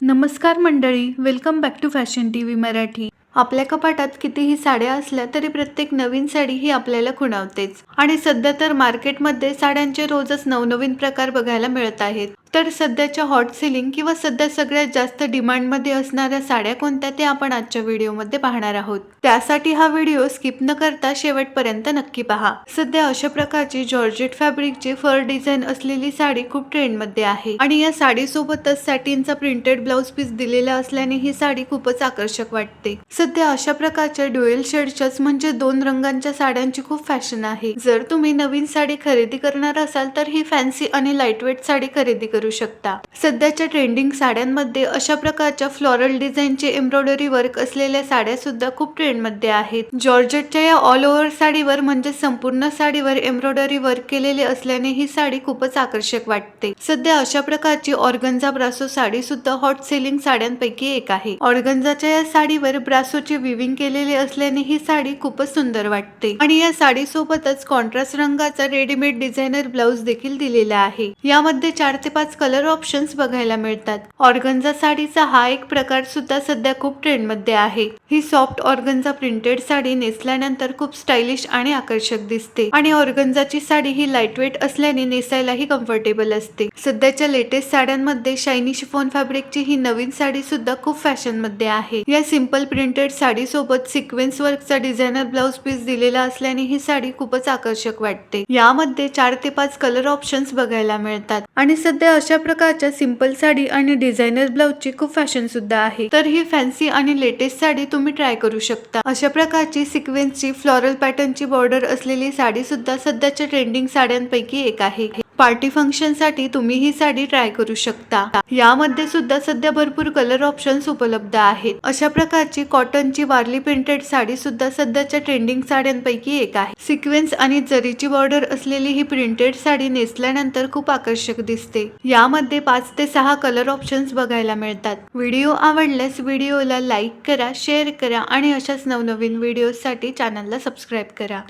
नमस्कार मंडळी welcome back to fashion T V Marathi. आपल्या कपाटात कितीही साड्या असल्या तरी प्रत्येक नवीन साडी ही आपल्याला खुणावतेच. आणि सध्या तर मार्केटमध्ये साड्यांचे रोजच नवनवीन प्रकार बघायला मिळत आहेत. तर सध्याच्या हॉट सेलिंग किंवा सध्या सगळ्यात जास्त डिमांडमध्ये असणाऱ्या साड्या कोणत्या ते आपण आजच्या व्हिडिओमध्ये पाहणार आहोत. त्यासाठी हा व्हिडिओ स्किप न करता शेवटपर्यंत नक्की पहा. सध्या अशा प्रकारची जॉर्जेट फॅब्रिकची फर डिझाईन असलेली साडी खूप ट्रेंडमध्ये आहे. आणि या साडीसोबतच सॅटिनचा प्रिंटेड ब्लाउज पीस दिलेला असल्याने ही साडी खूपच आकर्षक वाटते. सध्या अशा प्रकारच्या ड्युएल शेडच्याच म्हणजे दोन रंगांच्या साड्यांची खूप फॅशन आहे. जर तुम्ही नवीन साडी खरेदी करणार असाल तर ही फॅन्सी आणि लाईटवेट साडी खरेदी करू शकता. सध्याच्या ट्रेंडिंग साड्यांमध्ये अशा प्रकारच्या फ्लोरल डिझाईनचे एम्ब्रॉयडरी वर्क असलेल्या साड्या सुद्धा खूप ट्रेंडमध्ये आहेत. जॉर्जेटच्या या ऑल ओव्हर साडीवर म्हणजे संपूर्ण साडीवर एम्ब्रॉयडरी वर्क केलेले असल्याने ही साडी खूपच आकर्षक वाटते. सध्या अशा प्रकारची ऑर्गन्झा ब्रासो साडी सुद्धा हॉट सेलिंग साड्यांपैकी एक आहे. ऑर्गन्झाच्या या साडीवर ब्रासोचे विविंग केलेले असल्याने ही साडी खूपच सुंदर वाटते. आणि या साडी सोबतच कॉन्ट्रास्ट रंगाचा रेडीमेड डिझायनर ब्लाउज देखील दिलेला आहे. यामध्ये चार ते पाच कलर ऑप्शन्स बघायला मिळतात. ऑर्गन्झा साडीचा हा एक प्रकार सुद्धा सध्या खूप ट्रेंडमध्ये आहे. ही सॉफ्ट ऑर्गन्झा प्रिंटेड साडी नेसल्यानंतर खूप स्टायलिश आणि आकर्षक दिसते. आणि ऑर्गन्झाची साडी ही लाईटवेट असल्याने नेसायलाही कम्फर्टेबल असते. सध्याच्या लेटेस्ट साड्यांमध्ये शायनी शिफॉन फॅब्रिकची ही नवीन साडी सुद्धा खूप फॅशनमध्ये आहे. या सिंपल प्रिंटेड साडी सोबत सिक्वेन्स वर्कचा डिझायनर ब्लाउज पीस दिलेला असल्याने ही साडी खूपच आकर्षक वाटते. यामध्ये चार ते पाच कलर ऑप्शन्स बघायला मिळतात. आणि सध्या अशा प्रकारच्या सिंपल साडी आणि डिझायनर ब्लाऊजची खूप फॅशन सुद्धा आहे. तर ही फॅन्सी आणि लेटेस्ट साडी तुम्ही ट्राय करू शकता. अशा प्रकारची सिक्वेन्सची फ्लोरल पॅटर्नची बॉर्डर असलेली साडी सुद्धा सध्याच्या ट्रेंडिंग साड्यांपैकी एक आहे. पार्टी फंक्शनसाठी तुम्ही ही साडी ट्राय करू शकता. यामध्ये सुद्धा सध्या भरपूर कलर ऑप्शन्स उपलब्ध आहेत. अशा प्रकारची कॉटनची वारली प्रिंटेड साडी सुद्धा सध्याच्या ट्रेंडिंग साड्यांपैकी एक आहे. सिक्वेन्स आणि जरीची बॉर्डर असलेली ही प्रिंटेड साडी नेसल्यानंतर खूप आकर्षक दिसते. यामध्ये पाच ते सहा कलर ऑप्शन्स बघायला मिळतात. व्हिडिओ आवडल्यास व्हिडिओला लाईक करा शेअर करा आणि अशाच नवनवीन व्हिडिओसाठी चॅनलला सबस्क्राईब करा.